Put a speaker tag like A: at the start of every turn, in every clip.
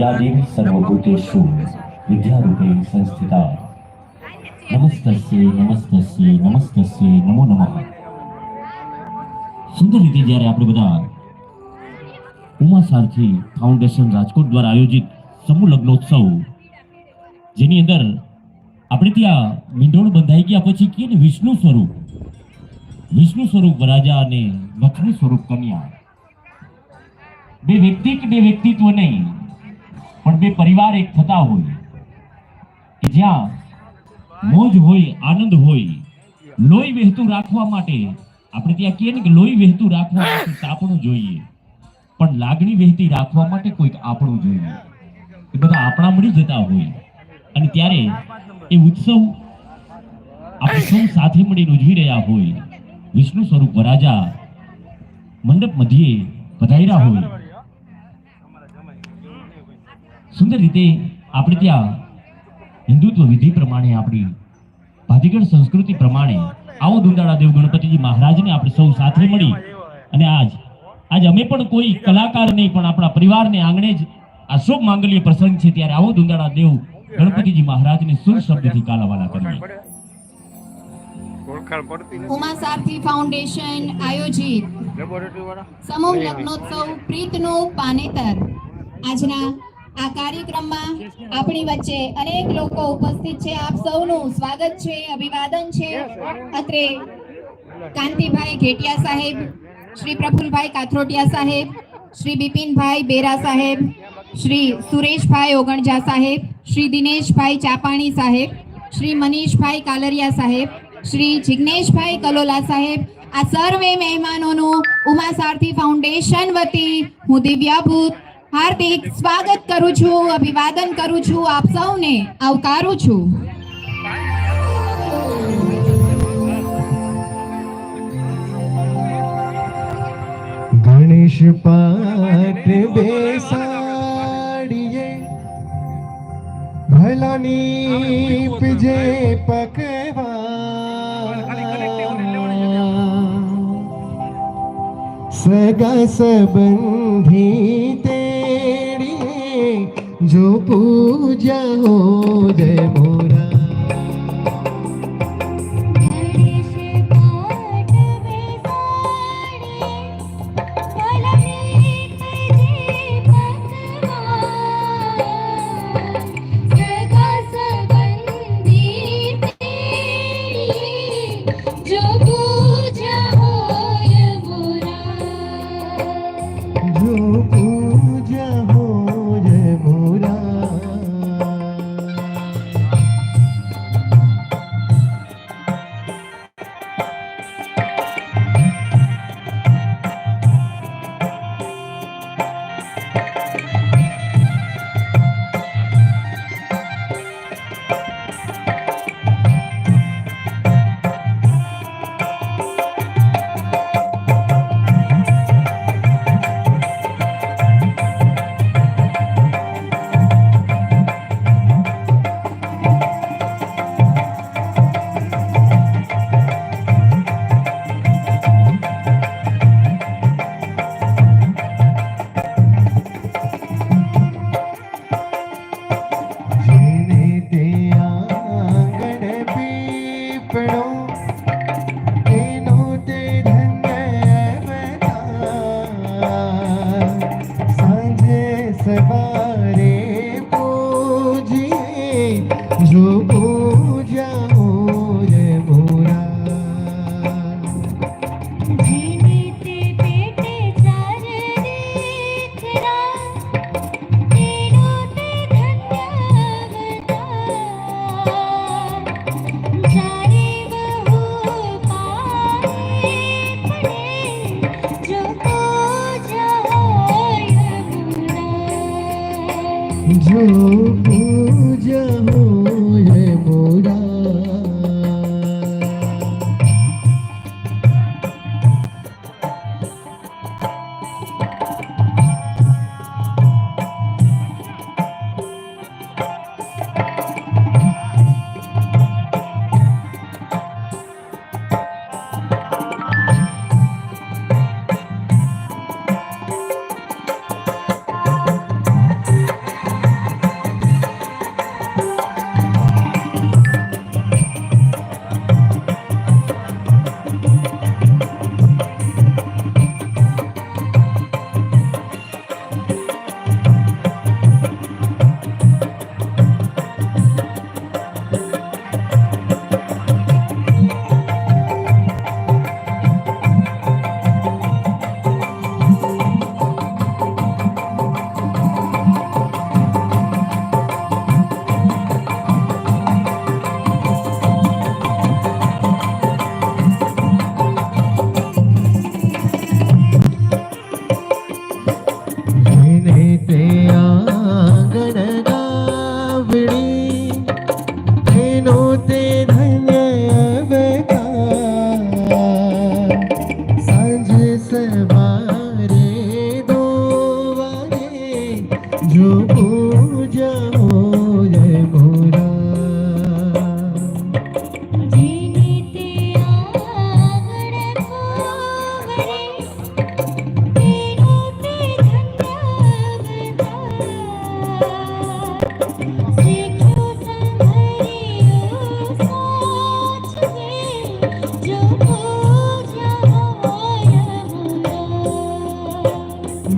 A: યા દેવી સર્વભૂતેષુ વિદ્યારૂપે સંસ્થિતા નમસ્તસ્ય નમસ્તસ્ય નમસ્તસ્ય નમો નમઃ સુંદર રીતે જ્યારે આપણે બધા ઉમા સારથી ફાઉન્ડેશન રાજકોટ દ્વારા આયોજિત સમૂહ લગ્નોત્સવ, જેની અંદર આપણે ત્યાં મીંઢોળ બંધાઈ ગયા પછી કે વિષ્ણુ સ્વરૂપ. વિષ્ણુ સ્વરૂપ રાજા અને લક્ષ્મી સ્વરૂપ કન્યા. બે વ્યક્તિ કે બે વ્યક્તિત્વ નહીં, પણ બે પરિવાર એક થતા હોય. કે જ્યાં મોજ હોય, આનંદ હોય, લોહી વહેતું રાખવા માટે, આપણે ત્યાં કહીએ ને કે લોહી વહેતું રાખવા માટે આપણું જોઈએ. પણ લાગણી વહેતી રાખવા માટે કોઈક આપણું જોઈએ. એ બધા આપણા મળી જતા હોય. અને ત્યારે એ ઉત્સવ આપણે સૌ સાથે મળીને ઉજવી રહ્યા હોય. વિષ્ણુ સ્વરૂપ વરાજા મંડપ મધ્યે પધાર્યા હોય. સુંદર રીતે આપણે ત્યાં હિન્દુત્વ વિધિ પ્રમાણે આપણી ભાતીગળ સંસ્કૃતિ પ્રમાણે આવો દુંદાળા દેવ ગણપતિજી મહારાજને આપણે સૌ સાથે મળી અને આજ આજ અમે પણ કોઈ કલાકાર નહીં પણ આપણા પરિવારને આંગણે જ આ શુભ માંગલ્ય પ્રસંગ છે ત્યારે આવો દુંદાળા દેવ ગણપતિજી મહારાજને સુર શબ્દથી કાલાવાલા કરીએ.
B: ઉમા સારથી ફાઉન્ડેશન આયોજિત. સમૂહ લગ્નોત્સવ પ્રીતનું પાનેતર. આજના આ કાર્યક્રમમાં આપણી વચ્ચે અનેક લોકો ઉપસ્થિત છે. આપ સૌનું સ્વાગત છે, અભિવાદન છે. અત્રે કાંતિભાઈ ઘેટિયા સાહેબ, શ્રી પ્રફુલભાઈ કાથરોટિયા સાહેબ, શ્રી બિપિનભાઈ બેરા સાહેબ, શ્રી સુરેશભાઈ ઓગણજા સાહેબ, શ્રી દિનેશભાઈ ચાપાણી સાહેબ, શ્રી મનીષભાઈ કાલરિયા સાહેબ, શ્રી જિગ્નેશભાઈ કલોલા સાહેબ, આ સર્વે મહેમાનોનું ઉમા સારથી ફાઉન્ડેશન વતી હું દિવ્યા ભૂત હાર્દિક સ્વાગત કરું છું, અભિવાદન કરું છું, આપ સૌને આવકારું છું.
C: ગણેશ પાઠ બેસાડીએ, ભલાની પીજે પકવા. સગા સંબંધી તેડીએ જો પૂજા હો જય મોરા
D: வேணும் મોરા
C: જો પૂજા હોય મોરા ಬಿಡಿ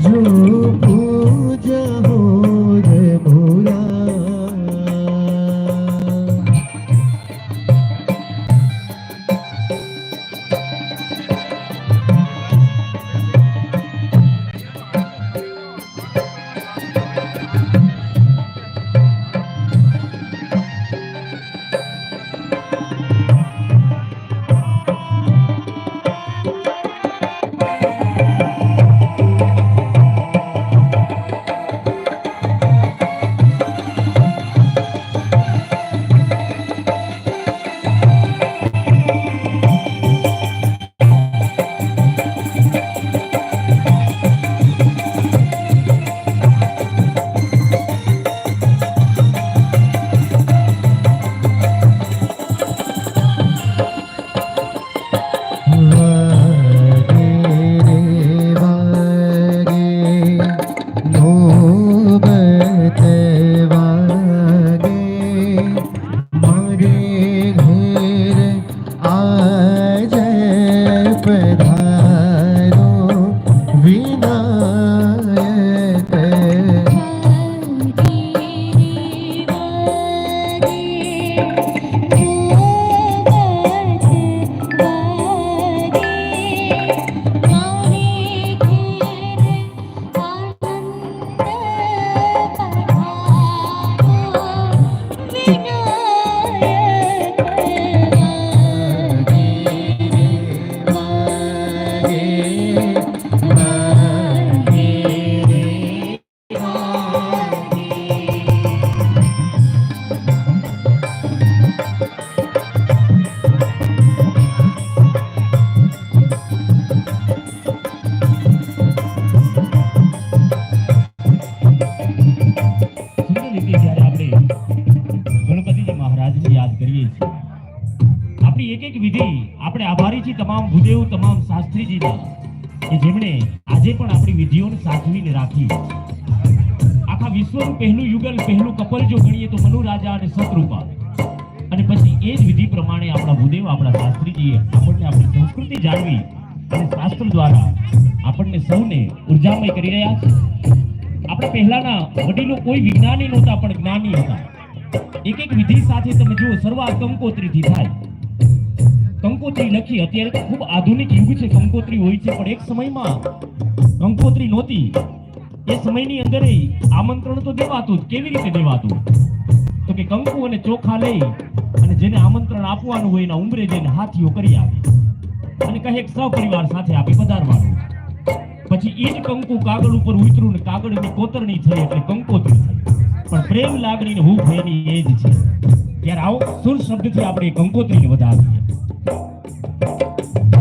C: जो पूजा
A: ભૂદેવ તમામ શાસ્ત્રીજીના કે જેમણે આજે પણ આપણી વિધિઓને સાચવીને રાખી. આખા વિશ્વનું પહેલું યુગલ, પહેલું કપલ જો ગણીએ તો મનુ રાજા અને શત્રુપા અને પછી એ જ વિધિ પ્રમાણે આપણા ભૂદેવ, આપણા શાસ્ત્રીજીએ આપણને આપણી સંસ્કૃતિ જાળવી અને શાસ્ત્ર દ્વારા આપણને સૌને ઉર્જામય કરી રહ્યા છે. આપણે પહેલાના વડીલો કોઈ વિજ્ઞાની નહોતા, પણ જ્ઞાની હતા. એક એક વિધિ સાથે તમે જુઓ સર્વ કંકોત્રીથી થાય. કંકોત્રી લખી અત્યારે ખૂબ આધુનિક યુગ છે કંકોત્રી હોય છે. પણ એક સમયમાં કંકોત્રી નહોતી. એ સમયની અંદર આમંત્રણ તો દેવાતું જ. કેવી રીતે દેવાતું? તો કે કંકુ અને ચોખા લઈ અને જેને આમંત્રણ આપવાનું હોય એના ઉમરે જઈને હાથીઓ કરી આવે અને કહે કે સહપરિવાર સાથે આપી પધારવાનું. પછી એ જ કંકુ કાગળ ઉપર ઉતર્યું ને કાગળની કોતરણી થઈ એટલે કંકોત્રી થઈ. પણ પ્રેમ લાગણી ને હૂફ એની એ જ છે. ત્યારે આવો સુર શબ્દથી આપણે કંકોત્રીને વધાવીએ あっ!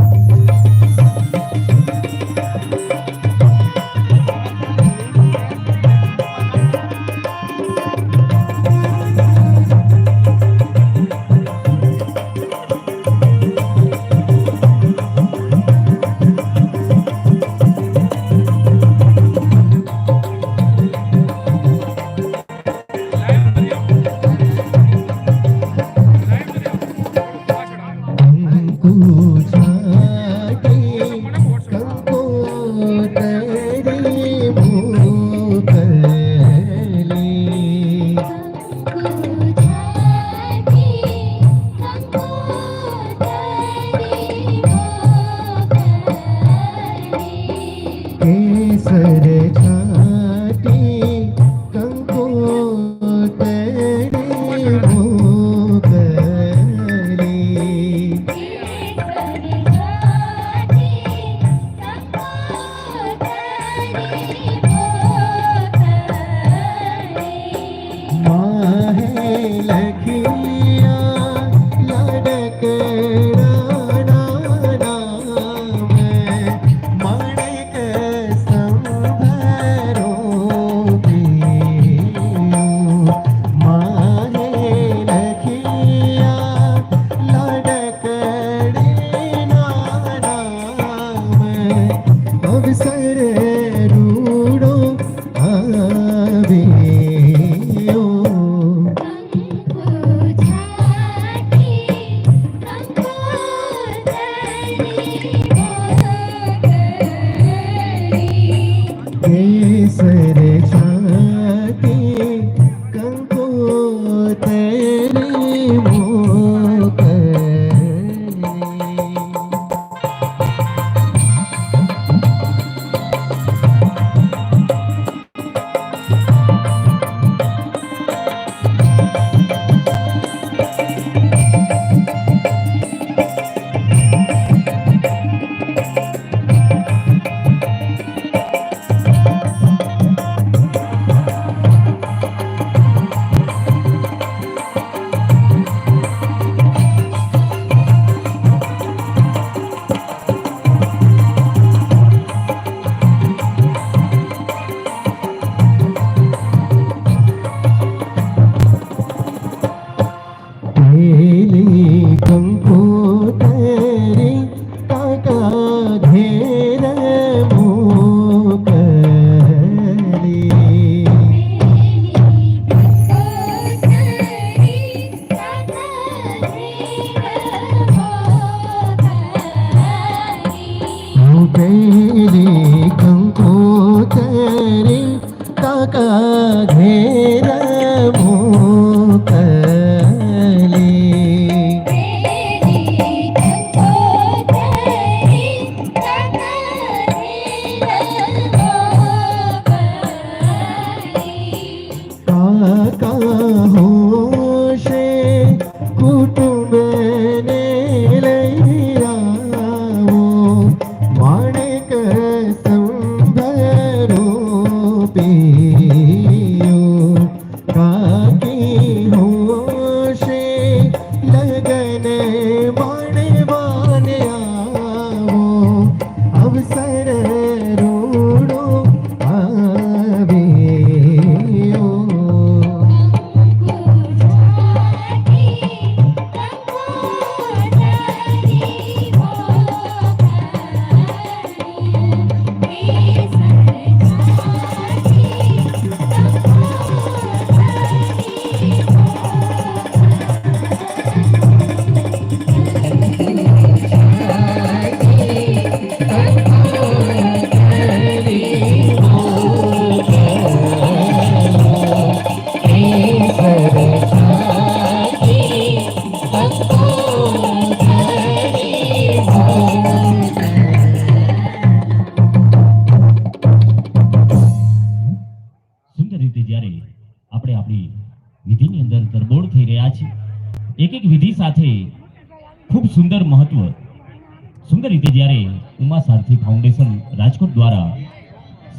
A: સારથી ફાઉન્ડેશન રાજકોટ દ્વારા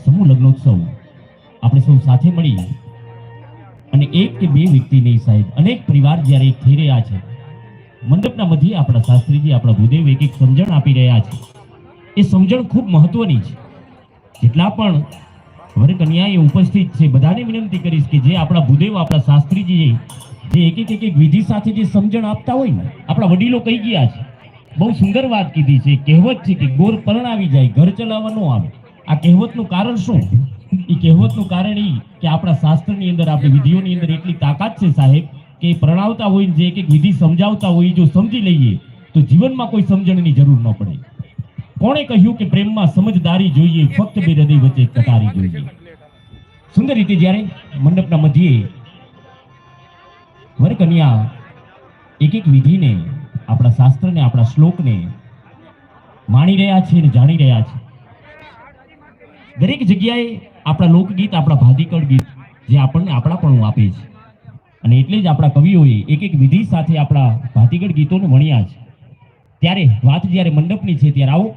A: સમૂહ લગ્નોત્સવ આપણે સૌ સાથે મળી. અને એક કે બે વ્યક્તિ નહીં સાહેબ, અનેક પરિવાર જ્યારે એક થઈ રહ્યા છે, મંડપના મધ્યે આપણા શાસ્ત્રીજી, આપણા ભૂદેવ એક એક સમજણ આપી રહ્યા છે. એ સમજણ ખૂબ મહત્વની છે. જેટલા પણ વર કન્યાએ ઉપસ્થિત છે, બધાને વિનંતી કરીશ કે જે આપણા ભૂદેવ, આપણા શાસ્ત્રીજી જે એક એક એક વિધિ સાથે જે સમજણ આપતા હોય ને, આપણા વડીલો કહી ગયા છે. બહુ સુંદર વાત કીધી છે. કહેવત છે કે ગોર પરણાવી જાય, ઘર ચલાવવા ન આવે. આ કહેવતનું કારણ શું? એ કહેવતનું કારણ એ કે આપણા શાસ્ત્રની અંદર, આપણી વિધિઓની અંદર એટલી તાકાત છે સાહેબ કે પ્રણાવતા હોય જે એક એક વિધિ સમજાવતા હોય જો સમજી લઈએ, તો જીવનમાં કોઈ સમજણની જરૂર ન પડે. કોણે કહ્યું કે પ્રેમમાં સમજદારી જોઈએ, ફક્ત બે હૃદય વચ્ચે કટારી જોઈએ? સુંદર રીતે જ્યારે મંડપના મધ્યે વર કન્યા એક એક વિધિને આપણા શાસ્ત્રને આપણા શ્લોકને માણી રહ્યા છે અને જાણી રહ્યા છે. દરેક જગ્યાએ આપણા લોકગીત આપણા ભાદીકળ ગીત જે આપણને આપણા પણ આપે છે. અને એટલે જ આપણા કવિઓએ એક એક વિધિ સાથે આપણા ભાતીગળ ગીતોને વણ્યા છે. ત્યારે વાત જ્યારે મંડપની છે ત્યારે આવો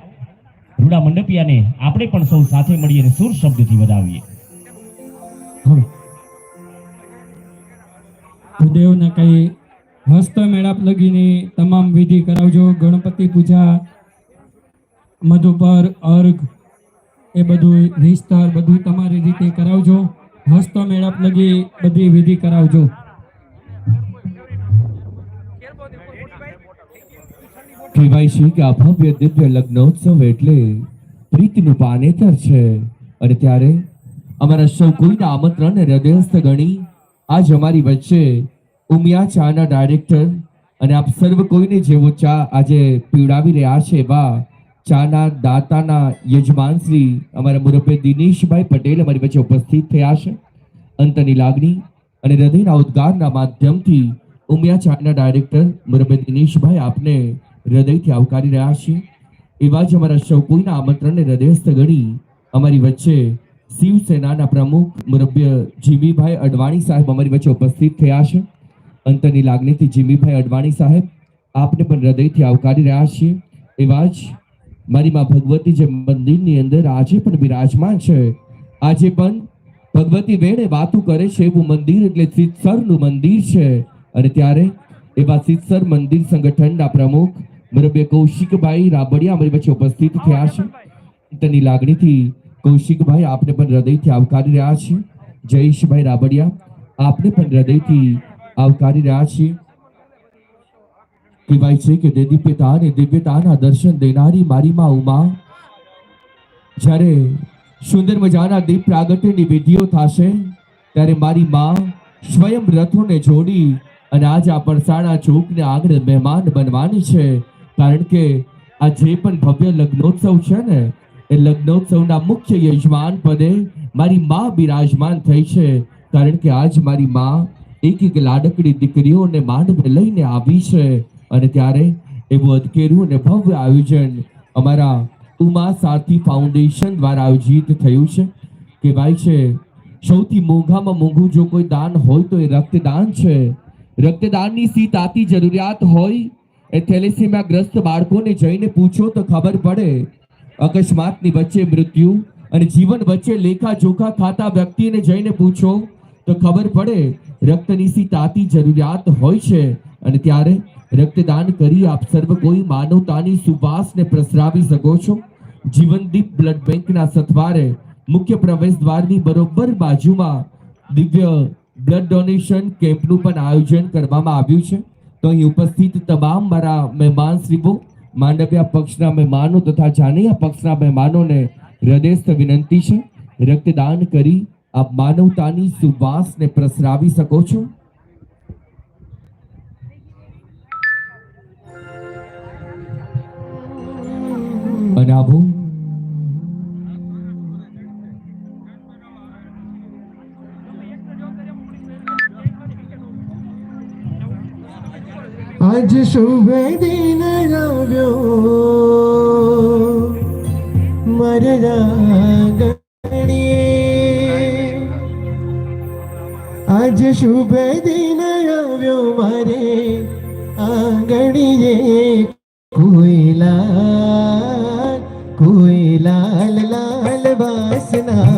A: રૂડા મંડપિયાને આપણે પણ સૌ સાથે મળી અને સુર શબ્દથી વધાવીએ.
E: દેવના કઈ હસ્ત મેળાપ લગીને તમામ વિધિ કરાવજો. ગણપતિ પૂજા, મધુપર, અર્ઘ, એ બધું વિસ્તાર બધું તમારી રીતે કરાવજો. હસ્ત મેળાપ લગી બધી વિધિ કરાવજો.
F: કહેવાય છે કે આ ભવ્ય દિવ્ય લગ્નોત્સવ એટલે પ્રીતિનું પાનેતર છે? અને ત્યારે અમારા સૌ કોઈના આમંત્રણને હૃદયસ્થ ગણી આજ અમારી વચ્ચે ઉમિયા ચાના ડાયરેક્ટર અને આપ સર્વ કોઈને જેવો ચા આજે પીવડાવી રહ્યા છે, એવા ચાના દાતાના યજમાન શ્રી અમારા મુરબ્બે દિનેશભાઈ પટેલ અમારી વચ્ચે ઉપસ્થિત થયા છે. અંતની લાગણી અને હૃદયના ઉદ્ગારના માધ્યમથી ઉમિયા ચાના ડાયરેક્ટર મુરબ્બે દિનેશભાઈ આપને હૃદયથી આવકારી રહ્યા છીએ. એવા જ અમારા સૌ કોઈના આમંત્રણને હૃદયસ્થ ગણી અમારી વચ્ચે શિવસેનાના પ્રમુખ મુરબ્ય જીમીભાઈ અડવાણી સાહેબ અમારી વચ્ચે ઉપસ્થિત થયા છે. અંતરની લાગણીથી જીમીભાઈ અડવાણી સાહેબ, આપને પણ હૃદયથી આવકારી રહ્યા છીએ. એવા જ મારી માં ભગવતી જે મંદિરની અંદર આજે પણ બિરાજમાન છે. આજે પણ ભગવતી વેણે વાતો કરે છે એવું મંદિર એટલે સિત્સરનું મંદિર છે. અને ત્યારે એવા સિત્સર મંદિર સંગઠનના પ્રમુખ મુરબ્બે કૌશિકભાઈ રાબડિયા અમારી વચ્ચે ઉપસ્થિત થયા છે. તેની લાગણીથી કૌશિકભાઈ આપને પણ હૃદયથી આવકારી રહ્યા છે જયેશભાઈ રાબડિયા, આપને પણ હૃદયથી આવકારી રહ્યા છીએ. કહેવાય છે કે દિવ્યતા અને દિવ્યતાના દર્શન દેનારી મારી માં ઉમા. જ્યારે સુંદર મજાના દીપ પ્રાગટ્યની વિધિઓ થશે, ત્યારે મારી માં સ્વયં રથોને જોડી અને આજે આ પરસાણા ચોકને આગળ મહેમાન બનવાની છે. કારણ કે આ જે પણ ભવ્ય લગ્નોત્સવ છે ને, એ લગ્નોત્સવના મુખ્ય યજમાન પદે મારી માં બિરાજમાન થઈ છે. કારણ કે આજ મારી માં એક એક લાડકડી દીકરીઓને માંડવે લઈને આવી છે અને ત્યારે એવું અધકેરું અને ભવ્ય આયોજન અમારા ઉમા સાથી ફાઉન્ડેશન દ્વારા આયોજિત થયું છે. કહેવાય છે, સૌથી મોંઘામાં મોંઘું જો કોઈ દાન હોય તો એ રક્તદાન છે. રક્તદાનની સી તાતી જરૂરિયાત હોય એ થેલેસીમિયા ગ્રસ્ત બાળકોને જઈને પૂછો તો ખબર પડે. અકસ્માતની વચ્ચે મૃત્યુ અને જીવન વચ્ચે લેખા જોખા ખાતા વ્યક્તિને જઈને પૂછો તો ખબર પડે, રક્તની સી તાતી જરૂરિયાત હોય છે અને ત્યારે રક્તદાન કરી આપ સર્વ કોઈ માનવતાની સુવાસને પ્રસરાવી શકો છો. જીવનદીપ બ્લડ બેંકના સથવારે, મુખ્ય પ્રવેશ દ્વારની બરોબર બાજુમાં દિવ્ય બ્લડ ડોનેશન કેમ્પનું પણ આયોજન કરવામાં આવ્યું છે. તો અહીં ઉપસ્થિત તમામ મારા મહેમાન શ્રીઓ માંડવ્યા પક્ષના મહેમાનો તથા જાનૈયા પક્ષના મહેમાનોને હૃદયસ્થ વિનંતી છે. રક્તદાન કરી આપ માનવતાની સુવાસને પ્રસરાવી શકો છો? બનાવો.
C: આજ શુભ દિન આવ્યો મરરા આજ શુભ દિન આવ્યો મારે આંગણીએ કોઈ લાલ કોઈ લાલ લાલ વાસના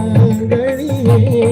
C: ஆங்கடியே